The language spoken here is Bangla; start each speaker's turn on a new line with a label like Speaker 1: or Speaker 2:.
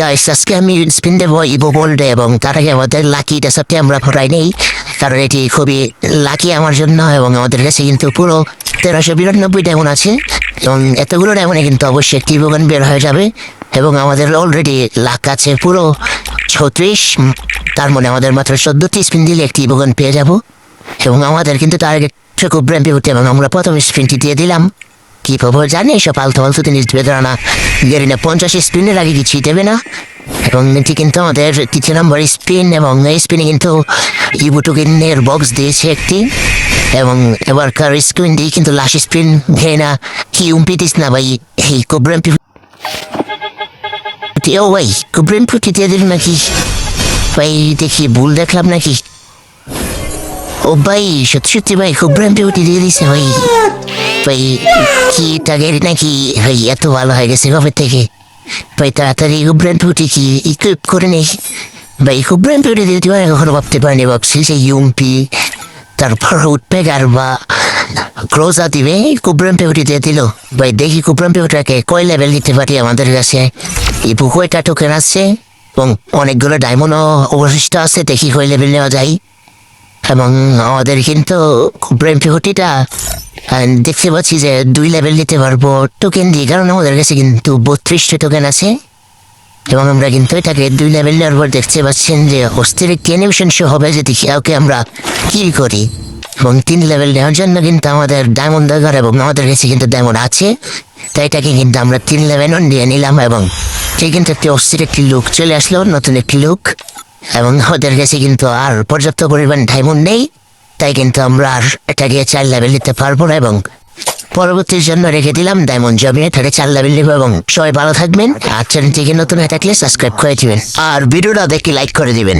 Speaker 1: গাইস আজকে আমি স্পিন দেবো ইভো বোল্ডে এবং তার আগে আমাদের লাকি ডেসাপটি আমরা ভরাই নেই কারণ এটি খুবই লাকি আমার জন্য এবং আমাদের কাছে কিন্তু পুরো তেরোশো বিরানব্বই ডায়মন্ড আছে এবং এতগুলো ডায়মন্ডে কিন্তু অবশ্যই একটি ইভোগান বের হয়ে যাবে এবং আমাদের অলরেডি লাখ আছে পুরো ছত্রিশ তার মানে আমাদের মাত্র চোদ্দটি স্পিন দিলে একটি ইভোগান পেয়ে যাব। এবং আমাদের কিন্তু টার্গেট খুব ব্র্যাম্পি হতে এবং আমরা প্রথম স্পিনটি দিয়ে দিলাম। কি পাবো জানি এসব আলতু ফালতু জিনিস দেবে না জানি না পঞ্চাশ স্পিনের আগে কিছুই দেবে না? এবং এটি কিন্তু আমাদের তৃতীয় নম্বর স্পিন, এবং এই স্পিনে কিন্তু ইবুটুকিনের বক্স দিয়েছে একটি। এবং এবারকার স্ক্রিন দিয়ে কিন্তু লাস্ট স্পিন ভেয়ে না। কি উম্পিটিস না ভাই? এই কোব্রাম্পি ও ভাই কোব্রাম্পি দিয়ে দিল নাকি? ভাই, দেখি ভুল দেখলাম নাকি? ও ভাই, সত্যি সত্যি ভাই ব্র্যান্ড বিউটি দিয়ে দিছে ভাই। ভাই কি টাগের নাকি ভাই এত ভালো হয়ে গেছে কবে থেকে? ভাই তাড়াতাড়ি ব্র্যান্ড বিউটি কি ইকুইপ করে নেই? ভাই খুব ব্র্যান্ড দিয়ে দিতে কখনো ভাবতে পারিনি ভাবছি যে ইউমপি তারপর উঠপেগার বা ক্লোজা দিবে কুব্রাম পেউটি দিয়ে দিল। ভাই দেখি কুব্রাম পেউটাকে কয় লেভেল দিতে পারি আমাদের কাছে? এই কয়টা টোকেন আছে এবং অনেকগুলো ডায়মন্ডও অবশিষ্ট আছে, দেখি কয় লেভেল নেওয়া যায়। এবং আমাদের কিন্তু ব্রেন পিহটিটা দেখতে পাচ্ছি যে দুই লেভেল নিতে পারব টোকেন দিয়ে, কারণ আমাদের কাছে কিন্তু বত্রিশটা টোকেন আছে। এবং আমরা কিন্তু এটাকে দুই লেভেল নেওয়ার পর দেখতে পাচ্ছেন যে অস্থির একটি অ্যানিমেশন শো হবে যদি ওকে আমরা কি করি। এবং তিন লেভেল নেওয়ার জন্য কিন্তু আমাদের ডায়মন্ড দরকার এবং আমাদের কাছে কিন্তু ডায়মন্ড আছে। তাই এটাকে কিন্তু আমরা তিন লেভেল নিয়ে নিলাম এবং সে কিন্তু একটি অস্থির একটি লুক চলে আসলো, নতুন একটি লুক এবং আমাদের কাছে কিন্তু আর পর্যাপ্ত পরিমাণ ডায়মন্ড নেই। তাই কিন্তু আমরা আর এটা গিয়ে চার লেভেল নিতে পারব না এবং পরবর্তীর জন্য রেখে দিলাম ডায়মন্ড জমিয়ে থেকে চার লেভেল নেব এবং সবাই ভালো থাকবেন। আর চ্যানেলটিকে নতুন হয়ে থাকলে সাবস্ক্রাইব করে দিবেন। আর ভিডিওটা দেখে লাইক করে দিবেন।